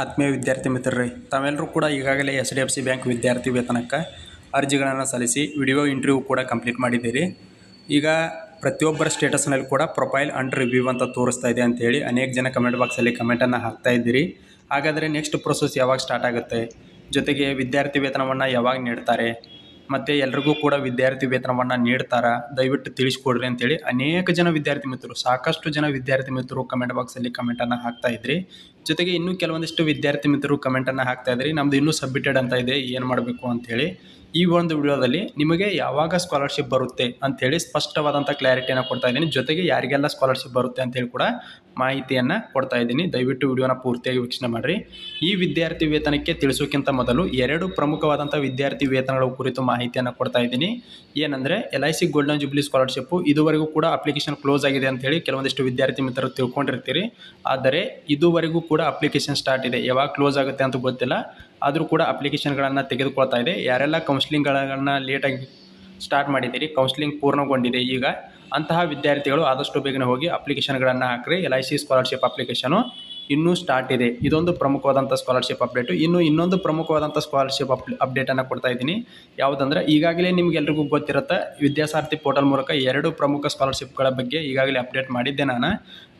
ಆತ್ಮೀಯ ವಿದ್ಯಾರ್ಥಿ ಮಿತ್ರರೇ, ತಾವೆಲ್ಲರೂ ಕೂಡ ಈಗಾಗಲೇ H D F C bank ವಿದ್ಯಾರ್ಥಿ ವೇತನಕ್ಕೆ ಅರ್ಜಿಗಳನ್ನು ಸಲ್ಲಿಸಿ ವಿಡಿಯೋ ಇಂಟರ್ವ್ಯೂ ಕೂಡ ಕಂಪ್ಲೀಟ್ ಮಾಡಿದ್ದೀರಿ. ಈಗ ಪ್ರತಿಯೊಬ್ಬರ ಸ್ಟೇಟಸ್ನಲ್ಲಿ ಕೂಡ ಪ್ರೊಫೈಲ್ ಅಂಡ್ ರಿವ್ಯೂ ಅಂತ ತೋರಿಸ್ತಾ ಇದೆ ಅಂತೇಳಿ ಅನೇಕ ಜನ ಕಮೆಂಟ್ ಬಾಕ್ಸಲ್ಲಿ ಕಮೆಂಟನ್ನು ಹಾಕ್ತಾ ಇದ್ದೀರಿ. ಹಾಗಾದರೆ ನೆಕ್ಸ್ಟ್ ಪ್ರೊಸೆಸ್ ಯಾವಾಗ ಸ್ಟಾರ್ಟ್ ಆಗುತ್ತೆ? ಜೊತೆಗೆ ವಿದ್ಯಾರ್ಥಿ ವೇತನವನ್ನು ಯಾವಾಗ ನೀಡ್ತಾರೆ? ಮತ್ತು ಎಲ್ರಿಗೂ ಕೂಡ ವಿದ್ಯಾರ್ಥಿ ವೇತನವನ್ನು ನೀಡ್ತಾರಾ, ದಯವಿಟ್ಟು ತಿಳಿಸ್ಕೊಡ್ರಿ ಅಂತೇಳಿ ಅನೇಕ ಜನ ವಿದ್ಯಾರ್ಥಿ ಮಿತ್ರರು, ಸಾಕಷ್ಟು ಜನ ವಿದ್ಯಾರ್ಥಿ ಮಿತ್ರರು ಕಮೆಂಟ್ ಬಾಕ್ಸಲ್ಲಿ ಕಮೆಂಟನ್ನು ಹಾಕ್ತಾ ಇದ್ರಿ. ಜೊತೆಗೆ ಇನ್ನೂ ಕೆಲವೊಂದಿಷ್ಟು ವಿದ್ಯಾರ್ಥಿ ಮಿತ್ರರು ಕಮೆಂಟನ್ನು ಹಾಕ್ತಾ ಇದ್ರಿ. ನಮ್ದು ಇನ್ನೂ ಸಬ್ಮಿಟೆಡ್ ಅಂತ ಇದೆ, ಏನು ಮಾಡಬೇಕು ಅಂತೇಳಿ. ಈ ಒಂದು ವಿಡಿಯೋದಲ್ಲಿ ನಿಮಗೆ ಯಾವಾಗ ಸ್ಕಾಲರ್ಶಿಪ್ ಬರುತ್ತೆ ಅಂತೇಳಿ ಸ್ಪಷ್ಟವಾದಂಥ ಕ್ಲಾರಿಟಿಯನ್ನು ಕೊಡ್ತಾ ಇದ್ದೀನಿ. ಜೊತೆಗೆ ಯಾರಿಗೆಲ್ಲ ಸ್ಕಾಲರ್ಶಿಪ್ ಬರುತ್ತೆ ಅಂತೇಳಿ ಕೂಡ ಮಾಹಿತಿಯನ್ನು ಕೊಡ್ತಾ ಇದ್ದೀನಿ. ದಯವಿಟ್ಟು ವಿಡಿಯೋನ ಪೂರ್ತಿಯಾಗಿ ವೀಕ್ಷಣೆ ಮಾಡಿರಿ. ಈ ವಿದ್ಯಾರ್ಥಿ ವೇತನಕ್ಕೆ ತಿಳಿಸೋಕ್ಕಿಂತ ಮೊದಲು ಎರಡು ಪ್ರಮುಖವಾದಂಥ ವಿದ್ಯಾರ್ಥಿ ವೇತನಗಳ ಕುರಿತು ಮಾಹಿತಿಯನ್ನು ಕೊಡ್ತಾ ಇದ್ದೀನಿ. ಏನಂದರೆ L I C golden jubilee scholarship ಇದುವರೆಗೂ ಕೂಡ ಅಪ್ಲಿಕೇಶನ್ ಕ್ಲೋಸ್ ಆಗಿದೆ ಅಂತೇಳಿ ಕೆಲವೊಂದಿಷ್ಟು ವಿದ್ಯಾರ್ಥಿ ಮಿತ್ರರು ತಿಳ್ಕೊಂಡಿರ್ತೀರಿ. ಆದರೆ ಇದುವರೆಗೂ ಕೂಡ ಅಪ್ಲಿಕೇಶನ್ ಸ್ಟಾರ್ಟ್ ಇದೆ. ಯಾವಾಗ ಕ್ಲೋಸ್ ಆಗುತ್ತೆ ಅಂತ ಗೊತ್ತಿಲ್ಲ. ಆದರೂ ಕೂಡ ಅಪ್ಲಿಕೇಶನ್ಗಳನ್ನು ತೆಗೆದುಕೊಳ್ತಾ ಇದೆ. ಯಾರೆಲ್ಲ ಕೌನ್ಸಿಲಿಂಗ್ಗಳನ್ನು ಲೇಟಾಗಿ ಸ್ಟಾರ್ಟ್ ಮಾಡಿದ್ದೀರಿ ಕೌನ್ಸಿಲಿಂಗ್ ಪೂರ್ಣಗೊಂಡಿದೆ ಈಗ, ಅಂತಹ ವಿದ್ಯಾರ್ಥಿಗಳು ಆದಷ್ಟು ಬೇಗನೆ ಹೋಗಿ ಅಪ್ಲಿಕೇಶನ್ಗಳನ್ನು ಹಾಕ್ರಿ. L I C scholarship application ಇನ್ನೂ ಸ್ಟಾರ್ಟ್ ಇದೆ. ಇದೊಂದು ಪ್ರಮುಖವಾದಂಥ ಸ್ಕಾಲರ್ಶಿಪ್ ಅಪ್ಡೇಟು ಇನ್ನು ಇನ್ನೊಂದು ಪ್ರಮುಖವಾದಂಥ ಸ್ಕಾಲರ್ಶಿಪ್ ಅಪ್ ಅಪ್ಡೇಟನ್ನು ಕೊಡ್ತಾ ಇದ್ದೀನಿ. ಯಾವುದಂದ್ರೆ, ಈಗಾಗಲೇ ನಿಮ್ಗೆಲ್ರಿಗೂ ಗೊತ್ತಿರುತ್ತೆ, ವಿದ್ಯಾಸಾರ್ಥಿ ಪೋರ್ಟಲ್ ಮೂಲಕ ಎರಡು ಪ್ರಮುಖ ಸ್ಕಾಲರ್ಶಿಪ್ಗಳ ಬಗ್ಗೆ ಈಗಾಗಲೇ ಅಪ್ಡೇಟ್ ಮಾಡಿದ್ದೆ ನಾನು.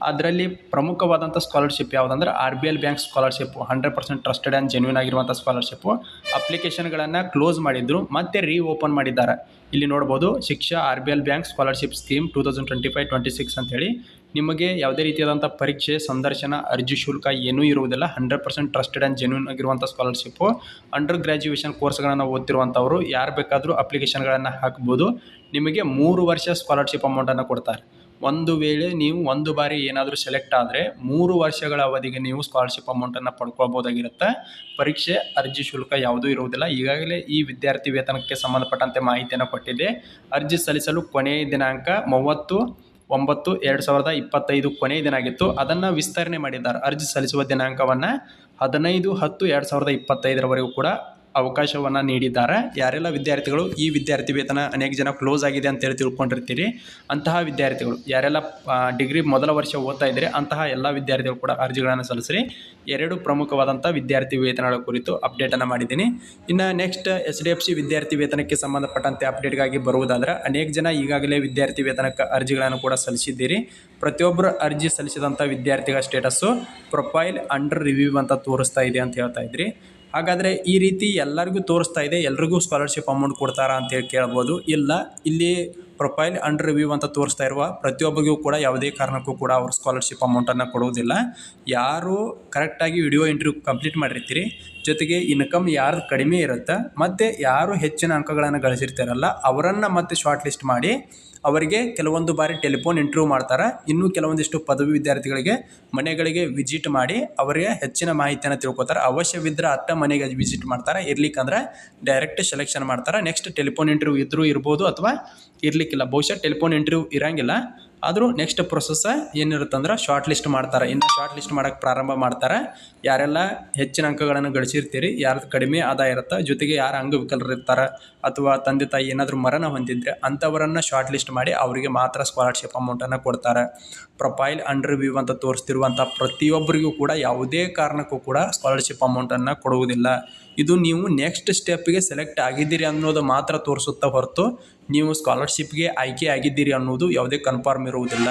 ಅದರಲ್ಲಿ ಪ್ರಮುಖವಾದಂಥ ಸ್ಕಾಲರ್ಶಿಪ್ ಯಾವುದಂದ್ರೆ R B L bank scholarship hundred percent trusted and genuine ಆಗಿರುವಂಥ ಸ್ಕಾಲರ್ಶಿಪ್ಪು ಅಪ್ಲಿಕೇಶನ್ಗಳನ್ನು ಕ್ಲೋಸ್ ಮಾಡಿದ್ರು, ಮತ್ತೆ ರೀ ಓಪನ್ ಮಾಡಿದ್ದಾರೆ. ಇಲ್ಲಿ ನೋಡ್ಬೋದು, Shiksha R B L bank scholarship scheme two thousand twenty five twenty six ಅಂತೇಳಿ. ನಿಮಗೆ ಯಾವುದೇ ರೀತಿಯಾದಂಥ ಪರೀಕ್ಷೆ, ಸಂದರ್ಶನ, ಅರ್ಜಿ ಶುಲ್ಕ ಏನೂ ಇರುವುದಿಲ್ಲ. Hundred percent trusted and genuine ಆಗಿರುವಂಥ ಸ್ಕಾಲರ್ಶಿಪ್ಪು ಅಂಡರ್ ಗ್ರ್ಯಾಜುಯೇಷನ್ ಕೋರ್ಸ್ಗಳನ್ನು ಓದ್ತಿರುವಂಥವ್ರು ಯಾರು ಬೇಕಾದರೂ ಅಪ್ಲಿಕೇಶನ್ಗಳನ್ನು ಹಾಕ್ಬೋದು. ನಿಮಗೆ ಮೂರು ವರ್ಷ ಸ್ಕಾಲರ್ಶಿಪ್ ಅಮೌಂಟನ್ನು ಕೊಡ್ತಾರೆ. ಒಂದು ವೇಳೆ ನೀವು ಒಂದು ಬಾರಿ ಏನಾದರೂ ಸೆಲೆಕ್ಟ್ ಆದರೆ ಮೂರು ವರ್ಷಗಳ ಅವಧಿಗೆ ನೀವು ಸ್ಕಾಲರ್ಶಿಪ್ ಅಮೌಂಟನ್ನು ಪಡ್ಕೊಳ್ಬೋದಾಗಿರುತ್ತೆ. ಪರೀಕ್ಷೆ, ಅರ್ಜಿ ಶುಲ್ಕ ಯಾವುದೂ ಇರುವುದಿಲ್ಲ. ಈಗಾಗಲೇ ಈ ವಿದ್ಯಾರ್ಥಿ ವೇತನಕ್ಕೆ ಸಂಬಂಧಪಟ್ಟಂತೆ ಮಾಹಿತಿಯನ್ನು ಕೊಟ್ಟಿದೆ. ಅರ್ಜಿ ಸಲ್ಲಿಸಲು ಕೊನೆಯ ದಿನಾಂಕ ಮೂವತ್ತು ಒಂಬತ್ತು ಎರಡು ಸಾವಿರದ ಇಪ್ಪತ್ತೈದು ಕೊನೆಯ ದಿನ ಆಗಿತ್ತು ಅದನ್ನು ವಿಸ್ತರಣೆ ಮಾಡಿದ್ದಾರೆ. ಅರ್ಜಿ ಸಲ್ಲಿಸುವ ದಿನಾಂಕವನ್ನು ಹದಿನೈದು ಹತ್ತು ಎರಡು ಸಾವಿರದ ಇಪ್ಪತ್ತೈದರವರೆಗೂ ಕೂಡ ಅವಕಾಶವನ್ನು ನೀಡಿದ್ದಾರೆ. ಯಾರೆಲ್ಲ ವಿದ್ಯಾರ್ಥಿಗಳು ಈ ವಿದ್ಯಾರ್ಥಿ ವೇತನ ಅನೇಕ ಜನ ಕ್ಲೋಸ್ ಆಗಿದೆ ಅಂತೇಳಿ ತಿಳ್ಕೊಂಡಿರ್ತೀರಿ. ಅಂತಹ ವಿದ್ಯಾರ್ಥಿಗಳು ಯಾರೆಲ್ಲ ಡಿಗ್ರಿ ಮೊದಲ ವರ್ಷ ಓದ್ತಾ ಇದ್ದರೆ, ಅಂತಹ ಎಲ್ಲ ವಿದ್ಯಾರ್ಥಿಗಳು ಕೂಡ ಅರ್ಜಿಗಳನ್ನು ಸಲ್ಲಿಸ್ರಿ. ಎರಡು ಪ್ರಮುಖವಾದಂಥ ವಿದ್ಯಾರ್ಥಿ ವೇತನಗಳ ಕುರಿತು ಅಪ್ಡೇಟನ್ನು ಮಾಡಿದ್ದೀನಿ. ಇನ್ನು next S D F C ವಿದ್ಯಾರ್ಥಿ ವೇತನಕ್ಕೆ ಸಂಬಂಧಪಟ್ಟಂತೆ ಅಪ್ಡೇಟ್ಗಾಗಿ ಬರುವುದಾದರೆ, ಅನೇಕ ಜನ ಈಗಾಗಲೇ ವಿದ್ಯಾರ್ಥಿ ವೇತನಕ್ಕೆ ಅರ್ಜಿಗಳನ್ನು ಕೂಡ ಸಲ್ಲಿಸಿದ್ದೀರಿ. ಪ್ರತಿಯೊಬ್ಬರು ಅರ್ಜಿ ಸಲ್ಲಿಸಿದಂಥ ವಿದ್ಯಾರ್ಥಿಗಳ ಸ್ಟೇಟಸ್ಸು ಪ್ರೊಫೈಲ್ ಅಂಡರ್ ರಿವ್ಯೂ ಅಂತ ತೋರಿಸ್ತಾ ಇದೆ ಅಂತ ಹೇಳ್ತಾ ಇದ್ರಿ. ಹಾಗಾದರೆ ಈ ರೀತಿ ಎಲ್ಲರಿಗೂ ತೋರಿಸ್ತಾ ಇದೆ, ಎಲ್ರಿಗೂ ಸ್ಕಾಲರ್ಶಿಪ್ ಅಮೌಂಟ್ ಕೊಡ್ತಾರಾ ಅಂತೇಳಿ ಕೇಳ್ಬೋದು. ಇಲ್ಲ, ಇಲ್ಲಿ ಪ್ರೊಫೈಲ್ ಅಂಡರ್ ರಿವ್ಯೂ ಅಂತ ತೋರಿಸ್ತಾ ಇರುವ ಪ್ರತಿಯೊಬ್ಬರಿಗೂ ಕೂಡ ಯಾವುದೇ ಕಾರಣಕ್ಕೂ ಕೂಡ ಅವರು ಸ್ಕಾಲರ್ಶಿಪ್ ಅಮೌಂಟನ್ನು ಕೊಡುವುದಿಲ್ಲ ಯಾರು ಕರೆಕ್ಟಾಗಿ ವಿಡಿಯೋ ಇಂಟರ್ವ್ಯೂ ಕಂಪ್ಲೀಟ್ ಮಾಡಿರ್ತೀರಿ, ಜೊತೆಗೆ ಇನ್ಕಮ್ ಯಾರ್ದು ಕಡಿಮೆ ಇರುತ್ತೆ, ಮತ್ತು ಯಾರು ಹೆಚ್ಚಿನ ಅಂಕಗಳನ್ನು ಗಳಿಸಿರ್ತಾರಲ್ಲ, ಅವರನ್ನು ಮತ್ತೆ ಶಾರ್ಟ್ ಲಿಸ್ಟ್ ಮಾಡಿ ಅವರಿಗೆ ಕೆಲವೊಂದು ಬಾರಿ ಟೆಲಿಫೋನ್ ಇಂಟರ್ವ್ಯೂ ಮಾಡ್ತಾರೆ. ಇನ್ನೂ ಕೆಲವೊಂದಿಷ್ಟು ಪದವಿ ವಿದ್ಯಾರ್ಥಿಗಳಿಗೆ ಮನೆಗಳಿಗೆ ವಿಸಿಟ್ ಮಾಡಿ ಅವರಿಗೆ ಹೆಚ್ಚಿನ ಮಾಹಿತಿಯನ್ನು ತಿಳ್ಕೊತಾರೆ. ಅವಶ್ಯವಿದ್ದರೆ ಅತ್ತ ಮನೆಗೆ ವಿಸಿಟ್ ಮಾಡ್ತಾರೆ. ಇರ್ಲಿಕ್ಕಂದ್ರೆ ಡೈರೆಕ್ಟ್ ಸೆಲೆಕ್ಷನ್ ಮಾಡ್ತಾರೆ. ನೆಕ್ಸ್ಟ್ ಟೆಲಿಫೋನ್ ಇಂಟರ್ವ್ಯೂ ಇದ್ದರೂ ಇರ್ಬೋದು ಅಥವಾ ಇರಲಿಕ್ಕಿಲ್ಲ. ಬಹುಶಃ ಟೆಲಿಫೋನ್ ಇಂಟರ್ವ್ಯೂ ಇರಂಗಿಲ್ಲ. ಆದರೂ ನೆಕ್ಸ್ಟ್ ಪ್ರೊಸೆಸ್ ಏನಿರುತ್ತೆ ಅಂದ್ರೆ ಶಾರ್ಟ್ ಲಿಸ್ಟ್ ಮಾಡ್ತಾರೆ. ಇನ್ನು ಶಾರ್ಟ್ ಲಿಸ್ಟ್ ಮಾಡೋಕ್ಕೆ ಪ್ರಾರಂಭ ಮಾಡ್ತಾರೆ. ಯಾರೆಲ್ಲ ಹೆಚ್ಚಿನ ಅಂಕಗಳನ್ನು ಗಳಿಸಿರ್ತೀರಿ ಯಾರ್ದು ಕಡಿಮೆ ಆದಾಯ ಇರುತ್ತೆ, ಜೊತೆಗೆ ಯಾರು ಅಂಗವಿಕಲರು ಇರ್ತಾರೆ ಅಥವಾ ತಂದೆ ತಾಯಿ ಏನಾದರೂ ಮರಣ ಹೊಂದಿದ್ರೆ ಅಂಥವರನ್ನು ಶಾರ್ಟ್ ಲಿಸ್ಟ್ ಮಾಡಿ ಅವರಿಗೆ ಮಾತ್ರ ಸ್ಕಾಲರ್ಶಿಪ್ ಅಮೌಂಟನ್ನು ಕೊಡ್ತಾರೆ. ಪ್ರೊಫೈಲ್ ಅಂಡರ್ ವ್ಯೂ ಅಂತ ತೋರಿಸ್ತಿರುವಂಥ ಪ್ರತಿಯೊಬ್ಬರಿಗೂ ಕೂಡ ಯಾವುದೇ ಕಾರಣಕ್ಕೂ ಕೂಡ ಸ್ಕಾಲರ್ಶಿಪ್ ಅಮೌಂಟನ್ನು ಕೊಡುವುದಿಲ್ಲ. ಇದು ನೀವು ನೆಕ್ಸ್ಟ್ ಸ್ಟೆಪ್ಗೆ ಸೆಲೆಕ್ಟ್ ಆಗಿದ್ದೀರಿ ಅನ್ನೋದು ಮಾತ್ರ ತೋರಿಸುತ್ತಾ ಹೊರತು ನೀವು ಸ್ಕಾಲರ್ಶಿಪ್ಗೆ ಆಯ್ಕೆ ಆಗಿದ್ದೀರಿ ಅನ್ನೋದು ಯಾವುದೇ ಕನ್ಫರ್ಮ್ ಇರುವುದಿಲ್ಲ.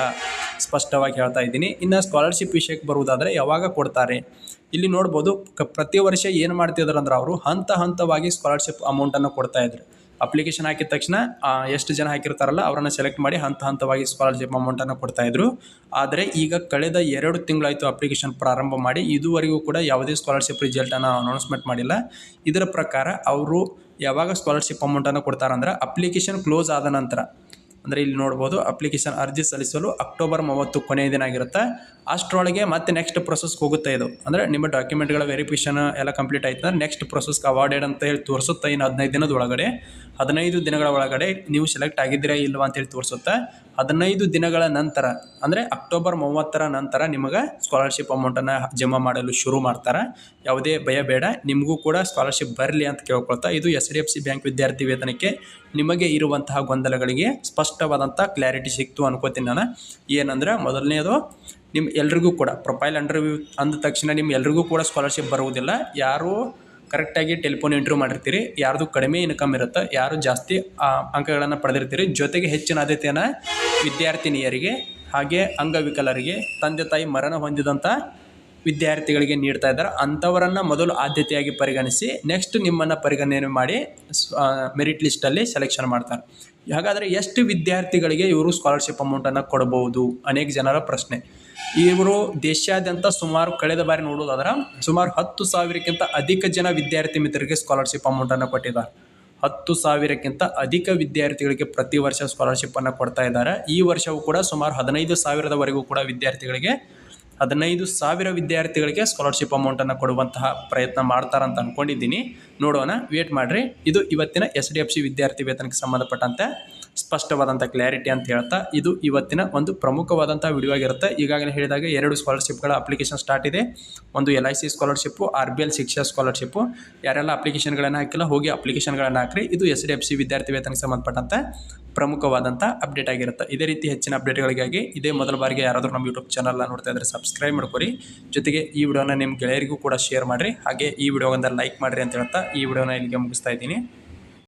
ಸ್ಪಷ್ಟವಾಗಿ ಹೇಳ್ತಾ ಇದ್ದೀನಿ. ಇನ್ನು ಸ್ಕಾಲರ್ಶಿಪ್ ವಿಷಯಕ್ಕೆ ಬರುವುದಾದರೆ ಯಾವಾಗ ಕೊಡ್ತಾರೆ? ಇಲ್ಲಿ ನೋಡ್ಬೋದು, ಕ ಪ್ರತಿ ವರ್ಷ ಏನು ಮಾಡ್ತಿದ್ರು ಅಂದ್ರೆ ಅವರು ಹಂತ ಹಂತವಾಗಿ ಸ್ಕಾಲರ್ಶಿಪ್ ಅಮೌಂಟನ್ನು ಕೊಡ್ತಾ ಇದ್ರು. ಅಪ್ಲಿಕೇಶನ್ ಹಾಕಿದ ತಕ್ಷಣ ಎಷ್ಟು ಜನ ಹಾಕಿರ್ತಾರಲ್ಲ ಅವರನ್ನು ಸೆಲೆಕ್ಟ್ ಮಾಡಿ ಹಂತ ಹಂತವಾಗಿ ಸ್ಕಾಲರ್ಶಿಪ್ ಅಮೌಂಟನ್ನು ಕೊಡ್ತಾಯಿದ್ರು ಆದರೆ ಈಗ ಕಳೆದ ಎರಡು ತಿಂಗಳಾಯಿತು ಅಪ್ಲಿಕೇಶನ್ ಪ್ರಾರಂಭ ಮಾಡಿ ಇದುವರೆಗೂ ಕೂಡ ಯಾವುದೇ ಸ್ಕಾಲರ್ಶಿಪ್ ರಿಸಲ್ಟನ್ನು ಅನೌನ್ಸ್ಮೆಂಟ್ ಮಾಡಿಲ್ಲ. ಇದರ ಪ್ರಕಾರ ಅವರು ಯಾವಾಗ ಸ್ಕಾಲರ್ಶಿಪ್ ಅಮೌಂಟನ್ನು ಕೊಡ್ತಾರಂದ್ರೆ ಅಪ್ಲಿಕೇಶನ್ ಕ್ಲೋಸ್ ಆದ ನಂತರ. ಅಂದರೆ ಇಲ್ಲಿ ನೋಡ್ಬೋದು ಅಪ್ಲಿಕೇಶನ್ ಅರ್ಜಿ ಸಲ್ಲಿಸಲು ಅಕ್ಟೋಬರ್ ಮೂವತ್ತು ಕೊನೆಯ ದಿನ ಆಗಿರುತ್ತೆ. ಅಷ್ಟರೊಳಗೆ ಮತ್ತೆ ನೆಕ್ಸ್ಟ್ ಪ್ರೊಸೆಸ್ ಹೋಗುತ್ತೆ ಇದು. ಅಂದರೆ ನಿಮ್ಮ ಡಾಕ್ಯುಮೆಂಟ್ಗಳ ವೆರಿಫಿಕೇಷನ್ ಎಲ್ಲ ಕಂಪ್ಲೀಟ್ ಆಯ್ತು ಅಂದರೆ ನೆಕ್ಸ್ಟ್ ಪ್ರೊಸೆಸ್ಗೆ ಅವಾರ್ಡೆಡ್ ಅಂತ ಹೇಳಿ ತೋರಿಸುತ್ತೆ ಇನ್ನು ಹದಿನೈದು ದಿನದ ಒಳಗಡೆ. ಹದಿನೈದು ದಿನಗಳ ಒಳಗಡೆ ನೀವು ಸೆಲೆಕ್ಟ್ ಆಗಿದ್ದೀರಾ ಇಲ್ವಾ ಅಂತೇಳಿ ತೋರಿಸುತ್ತೆ. ಹದಿನೈದು ದಿನಗಳ ನಂತರ, ಅಂದರೆ ಅಕ್ಟೋಬರ್ ಮೂವತ್ತರ ನಂತರ ನಿಮಗೆ ಸ್ಕಾಲರ್ಶಿಪ್ ಅಮೌಂಟನ್ನು ಜಮಾ ಮಾಡಲು ಶುರು ಮಾಡ್ತಾರೆ. ಯಾವುದೇ ಭಯ ಬೇಡ, ನಿಮಗೂ ಕೂಡ ಸ್ಕಾಲರ್ಶಿಪ್ ಬರಲಿ ಅಂತ ಕೇಳ್ಕೊಳ್ತಾ. ಇದು ಎಸ್ ಬ್ಯಾಂಕ್ ವಿದ್ಯಾರ್ಥಿ ವೇತನಕ್ಕೆ ನಿಮಗೆ ಇರುವಂತಹ ಗೊಂದಲಗಳಿಗೆ ಸ್ಪಷ್ಟ ಸ್ಪಷ್ಟವಾದಂಥ ಕ್ಲಾರಿಟಿ ಸಿಕ್ತು ಅನ್ಕೋತೀನಿ ನಾನು. ಏನಂದ್ರೆ ಮೊದಲನೇದು ನಿಮ್ಮ ಎಲ್ರಿಗೂ ಕೂಡ ಪ್ರೊಫೈಲ್ ಇಂಟರ್ವ್ಯೂ ಅಂದ ತಕ್ಷಣ ನಿಮ್ಮ ಎಲ್ರಿಗೂ ಕೂಡ ಸ್ಕಾಲರ್ಶಿಪ್ ಬರುವುದಿಲ್ಲ. ಯಾರು ಕರೆಕ್ಟಾಗಿ ಟೆಲಿಫೋನ್ ಇಂಟರ್ವ್ಯೂ ಮಾಡಿರ್ತೀರಿ, ಯಾರ್ದು ಕಡಿಮೆ ಇನ್ಕಮ್ ಇರುತ್ತೆ, ಯಾರು ಜಾಸ್ತಿ ಅಂಕಗಳನ್ನು ಪಡೆದಿರ್ತೀರಿ, ಜೊತೆಗೆ ಹೆಚ್ಚಿನ ಆದ್ಯತೆಯನ್ನು ವಿದ್ಯಾರ್ಥಿನಿಯರಿಗೆ ಹಾಗೆ ಅಂಗವಿಕಲರಿಗೆ, ತಂದೆ ತಾಯಿ ಮರಣ ಹೊಂದಿದಂಥ ವಿದ್ಯಾರ್ಥಿಗಳಿಗೆ ನೀಡ್ತಾ ಇದ್ದಾರೆ. ಅಂಥವರನ್ನು ಮೊದಲು ಆದ್ಯತೆಯಾಗಿ ಪರಿಗಣಿಸಿ ನೆಕ್ಸ್ಟ್ ನಿಮ್ಮನ್ನು ಪರಿಗಣನೆ ಮಾಡಿ ಮೆರಿಟ್ ಲಿಸ್ಟಲ್ಲಿ ಸೆಲೆಕ್ಷನ್ ಮಾಡ್ತಾರೆ. ಹಾಗಾದರೆ ಎಷ್ಟು ವಿದ್ಯಾರ್ಥಿಗಳಿಗೆ ಇವರು ಸ್ಕಾಲರ್ಶಿಪ್ ಅಮೌಂಟನ್ನು ಕೊಡಬಹುದು ಅನೇಕ ಜನರ ಪ್ರಶ್ನೆ. ಇವರು ದೇಶಾದ್ಯಂತ ಸುಮಾರು ಕಳೆದ ಬಾರಿ ನೋಡೋದಾದ್ರೆ, ಸುಮಾರು ಹತ್ತು ಸಾವಿರಕ್ಕಿಂತ ಅಧಿಕ ಜನ ವಿದ್ಯಾರ್ಥಿ ಮಿತ್ರರಿಗೆ ಸ್ಕಾಲರ್ಶಿಪ್ ಅಮೌಂಟನ್ನು ಕೊಟ್ಟಿದ್ದಾರೆ. ಹತ್ತು ಸಾವಿರಕ್ಕಿಂತ ಅಧಿಕ ವಿದ್ಯಾರ್ಥಿಗಳಿಗೆ ಪ್ರತಿ ವರ್ಷ ಸ್ಕಾಲರ್ಶಿಪ್ಪನ್ನು ಕೊಡ್ತಾ ಇದ್ದಾರೆ. ಈ ವರ್ಷವೂ ಕೂಡ ಸುಮಾರು ಹದಿನೈದು ಸಾವಿರದವರೆಗೂ ಕೂಡ ವಿದ್ಯಾರ್ಥಿಗಳಿಗೆ ಹದಿನೈದು ಸಾವಿರ ವಿದ್ಯಾರ್ಥಿಗಳಿಗೆ ಸ್ಕಾಲರ್ಶಿಪ್ ಅಮೌಂಟನ್ನು ಕೊಡುವಂತಹ ಪ್ರಯತ್ನ ಮಾಡ್ತಾರಂತ ಅಂದ್ಕೊಂಡಿದ್ದೀನಿ ನೋಡೋಣ ವೇಟ್ ಮಾಡಿರಿ. ಇದು ಇವತ್ತಿನ ಎಸ್ ಡಿ ಎಫ್ ಸಿ ವಿದ್ಯಾರ್ಥಿ ವೇತನಕ್ಕೆ ಸಂಬಂಧಪಟ್ಟಂತೆ. ಸ್ಪಷ್ಟವಾದಂಥ ಕ್ಲಾರಿಟಿ ಅಂತ ಹೇಳ್ತಾ ಇದು ಇವತ್ತಿನ ಒಂದು ಪ್ರಮುಖವಾದಂಥ ವಿಡಿಯೋ ಆಗಿರುತ್ತೆ. ಈಗಾಗಲೇ ಹೇಳಿದಾಗ ಎರಡು ಸ್ಕಾಲರ್ಶಿಪ್ಗಳ ಅಪ್ಲಿಕೇಶನ್ ಸ್ಟಾರ್ಟ್ ಇದೆ. ಒಂದು L I C scholarship R B L Shiksha scholarship ಯಾರೆಲ್ಲ ಅಪ್ಲಿಕೇಶನ್ಗಳನ್ನು ಹಾಕಿಲ್ಲ, ಹೋಗಿ ಅಪ್ಲಿಕೇಶನ್ಗಳನ್ನು ಹಾಕ್ರಿ. ಇದು ಎಸ್ ಡಿ ಎಫ್ ಸಿ ವಿದ್ಯಾರ್ಥಿ ವೇತನಕ್ಕೆ ಸಂಬಂಧಪಟ್ಟಂತೆ ಪ್ರಮುಖವಾದಂಥ ಅಪ್ಡೇಟ್ ಆಗಿರುತ್ತೆ. ಇದೇ ರೀತಿ ಹೆಚ್ಚಿನ ಅಪ್ಡೇಟ್ಗಳಿಗಾಗಿ ಇದೇ ಮೊದಲ ಬಾರಿಗೆ ಯಾರಾದರೂ ನಮ್ಮ ಯೂಟ್ಯೂಬ್ ಚಾನಲ್ನ ನೋಡ್ತಾ ಇದ್ದರೆ ಸಬ್ಸ್ಕ್ರೈಬ್ ಮಾಡ್ಕೊರಿ. ಜೊತೆಗೆ ಈ ವಿಡಿಯೋನ ನಿಮ್ಮ ಗೆಳೆಯರಿಗೂ ಕೂಡ ಶೇರ್ ಮಾಡಿರಿ. ಹಾಗೆ ಈ ವಿಡಿಯೋ ಲೈಕ್ ಮಾಡಿರಿ ಅಂತ ಹೇಳ್ತಾ ಈ ವಿಡಿಯೋನ ಇಲ್ಲಿಗೆ ಮುಗಿಸ್ತಾ ಇದ್ದೀನಿ.